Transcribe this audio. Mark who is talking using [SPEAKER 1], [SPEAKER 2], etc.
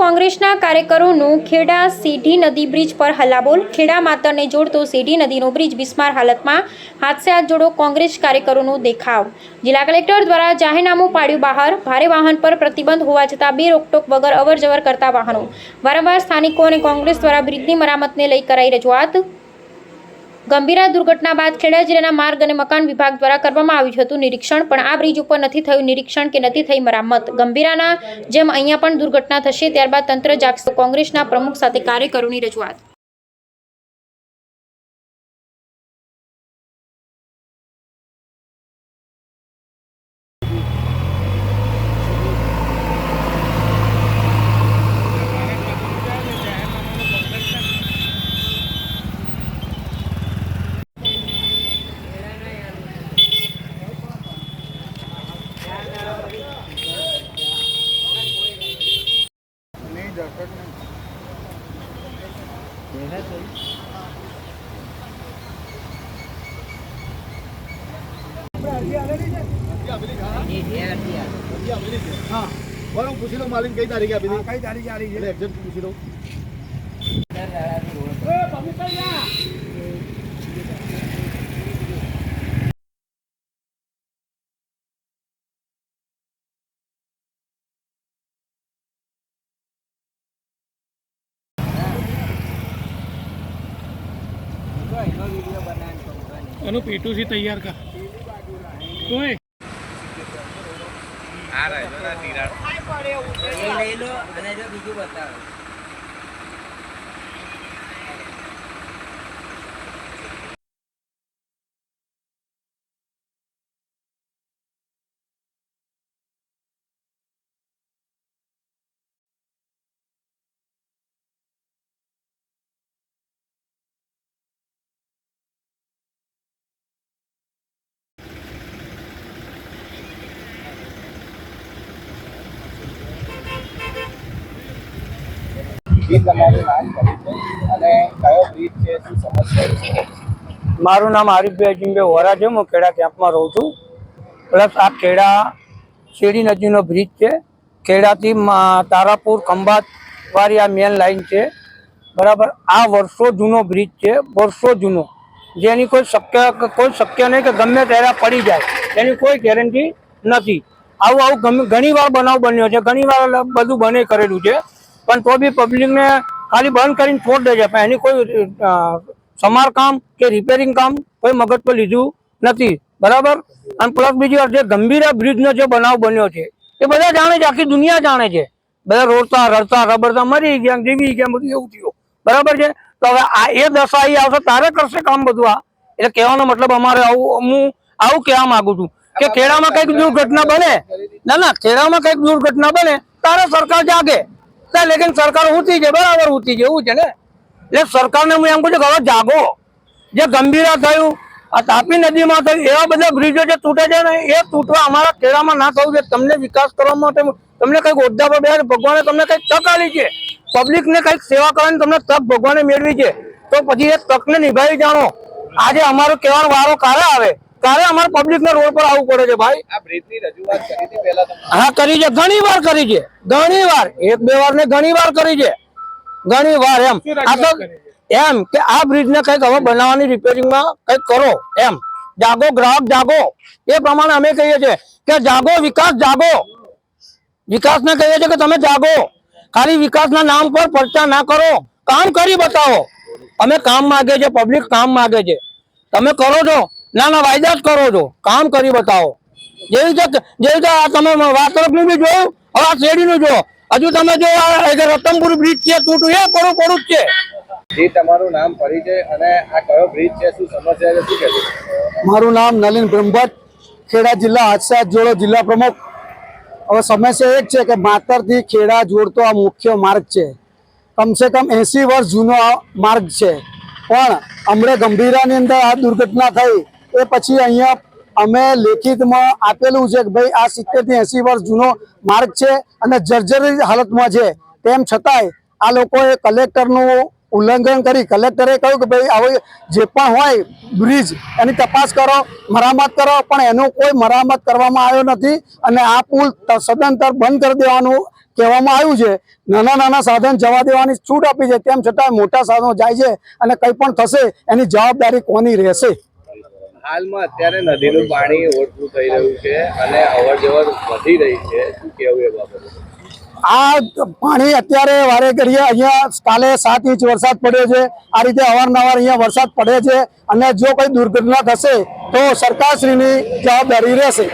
[SPEAKER 1] કોંગ્રેસના કાર્યકરોનું ખેડા સીઢી નદી બ્રિજ પર હલ્લાબોલ. ખેડા માતરને જોડતો સીઢી નદીનો બ્રિજ બિસ્માર હાલતમાં હાથસે હાથ જોડો કોંગ્રેસ કાર્યકરોનો દેખાવ. જિલ્લા કલેક્ટર દ્વારા જાહેરનામું પાડ્યું બહાર. ભારે વાહન પર પ્રતિબંધ હોવા છતાં બે રોકટોક વગર અવરજવર કરતા વાહનો. વારંવાર સ્થાનિકો અને કોંગ્રેસ દ્વારા બ્રિજની મરામતને લઈ કરાઈ રજૂઆત. ગંભીરા દુર્ઘટના બાદ ખેડા જિલ્લાના માર્ગ અને મકાન વિભાગ દ્વારા કરવામાં આવ્યું હતું નિરીક્ષણ, પણ આ બ્રિજ ઉપર નથી થયું નિરીક્ષણ કે નથી થઈ મરામત. ગંભીરાના જેમ અહીંયા પણ દુર્ઘટના થશે, ત્યારબાદ તંત્ર જાગશે કોંગ્રેસના પ્રમુખ સાથે કાર્યકરોની રજૂઆત.
[SPEAKER 2] હા બરાબર પૂછી લો માલિક કઈ તારીખે આપી
[SPEAKER 3] કઈ તારીખે આવી
[SPEAKER 2] એટલે એક્ઝેક્ટ પૂછી લો
[SPEAKER 3] એનું પીટુસી તૈયાર કર. કોઈ
[SPEAKER 4] એ લઈ લો અને જો બીજું બતાવો.
[SPEAKER 5] મારું નામ આરિફભાઈ અજીમભાઈ વોરા છે, હું ખેડા કેમ્પમાં રહું છું. પ્લસ આ ખેડા શેરી નદીનો બ્રિજ છે. ખેડાથી તારાપુર ખંભાતવાળી આ મેન લાઈન છે. બરાબર, આ વર્ષો જૂનો બ્રિજ છે, વર્ષો જૂનો. જેની કોઈ શક્ય કોઈ શક્ય નહીં કે ગમે ત્યારે પડી જાય. એની કોઈ ગેરંટી નથી. આવું આવું ઘણી વાર બનાવ બન્યો છે. ઘણી વાર બધું બને કરેલું છે. પણ તો બી પબ્લિકને ખાલી બંધ કરીને છોડ દે છે પણ એની કોઈ સમારકામ કે રિપેરિંગ કામ કોઈ મગજ પર લીધું નથી. બરાબર? અને પ્લસ બીજી વાત, જે ગંભીરા બ્રિજનો જે બનાવ બન્યો છે, એ બધા જાણે છે, આખી દુનિયા જાણે છે. બધા રોડતા, રડતા રબડતા મરી ગયા, જીવી ગયા, બધું એવું થયું. બરાબર છે? તો હવે આ એ દશા એ આવશે, તારે કરશે કામ બધું આ? એટલે કહેવાનો મતલબ અમારે આવું, હું આવું કહેવા માંગુ છું કે ખેડામાં કંઈક દુર્ઘટના બને. ના ના, ખેડામાં કંઈક દુર્ઘટના બને, તારે સરકાર જાગે. તો લેકિન સરકાર ઉઠી છે બરાબર ઉઠી છે એવું છે ને? એટલે સરકારને હું એમ કહું છું કે હવે જાગો. જે ગંભીરા થયું, આ તાપી નદીમાં થયું, એવા બધા બ્રિજો જે તૂટે છે ને, એ તૂટવા અમારા ખેડામાં ના થવું છે તમને વિકાસ કરવા માટે તમને કંઈક હોદ્દા પર બેસે ભગવાને તમને કંઈક તક આપી છે. પબ્લિકને કંઈક સેવા કરવાની તમને તક ભગવાને મેળવી છે. તો પછી એ તકને નિભાવી જાણો. આજે અમારો કહેવાનો વારો ક્યારે આવે. ત્યારે અમારે પબ્લિકને રોડ પર આવવું પડે છે ભાઈ. હા કરી છે. ઘણી વાર કરી છે. ઘણી વાર. એક બે વાર ને ઘણી વાર કરી છે. ઘણી વાર એમ. આ તો એમ કે આ બ્રિજ ને કંઈક હવે બનાવવાની રિપેરિંગમાં કંઈક કરો. એમ. જાગો ગ્રાહક જાગો. એ પ્રમાણે અમે કહીએ છીએ કે જાગો વિકાસ જાગો. વિકાસ ને કહીએ છીએ કે તમે જાગો. ખાલી વિકાસના નામ પર પરચા ના કરો. કામ કરી બતાવો. અમે કામ માગે છે પબ્લિક કામ માગે છે. તમે કરો છો. ના ના વાયદા જ કરો છો. કામ કરી બતાવો. જેવી રીતે જેવી રીતે આ તમે વાસરફનું બી જોયું હવે આ શેરડીનું જો હજુ તમે જો રતનપુર બ્રિજ છે તૂટું એ પડું પડું જ છે.
[SPEAKER 2] જી તમારું નામ પરિચય અને આ કયો બ્રિજ છે શું સમસ્યા છે શું કહેશો?
[SPEAKER 3] મારું નામ નલિન બ્રહ્મભટ્ટ ખેડા જિલ્લા હાદસા જોડો જિલ્લા પ્રમુખ. હવે સમસ્યા એ જ છે કે માતરથી ખેડા જોડતો આ મુખ્ય માર્ગ છે. કમસે કમ એસી વર્ષ જૂનો આ માર્ગ છે. પણ હમણાં ગંભીરાની અંદર આ દુર્ઘટના થઈ. એ પછી અહીંયા અમે લેખિતમાં આપેલું છે કે ભાઈ આ સિત્તેરથી એસી વર્ષ જૂનો માર્ગ છે અને જર્જરિત હાલતમાં છે. તેમ છતાંય આ લોકોએ કલેક્ટરનું ઉલ્લંઘન કરી કલેક્ટરે કહ્યું કે ભાઈ આવો જે પણ હોય બ્રિજ એની તપાસ કરો, મરામત કરો, પણ એનું કોઈ મરામત કરવામાં આવ્યો નથી અને આ પુલ સદંતર બંધ કરી દેવાનું કહેવામાં આવ્યું છે. નાના નાના સાધન જવા દેવાની છૂટ આપી છે. તેમ છતાં મોટા સાધનો જાય છે અને કંઈ પણ થશે એની જવાબદારી કોની રહેશે?
[SPEAKER 2] હાલમાં અત્યારે નદીનું પાણી ઓછું થઈ રહ્યું છે અને અવર જવર વધી રહી છે. શું કેવું એ બાબતે?
[SPEAKER 3] આ પાણી અત્યારે વારે કરીએ અહીંયા કાલે સાત ઇંચ વરસાદ પડ્યો છે. આ રીતે અવારનવાર અહીંયા વરસાદ પડે છે અને જો કોઈ દુર્ઘટના થશે તો સરકારશ્રીની જવાબદારી રહેશે.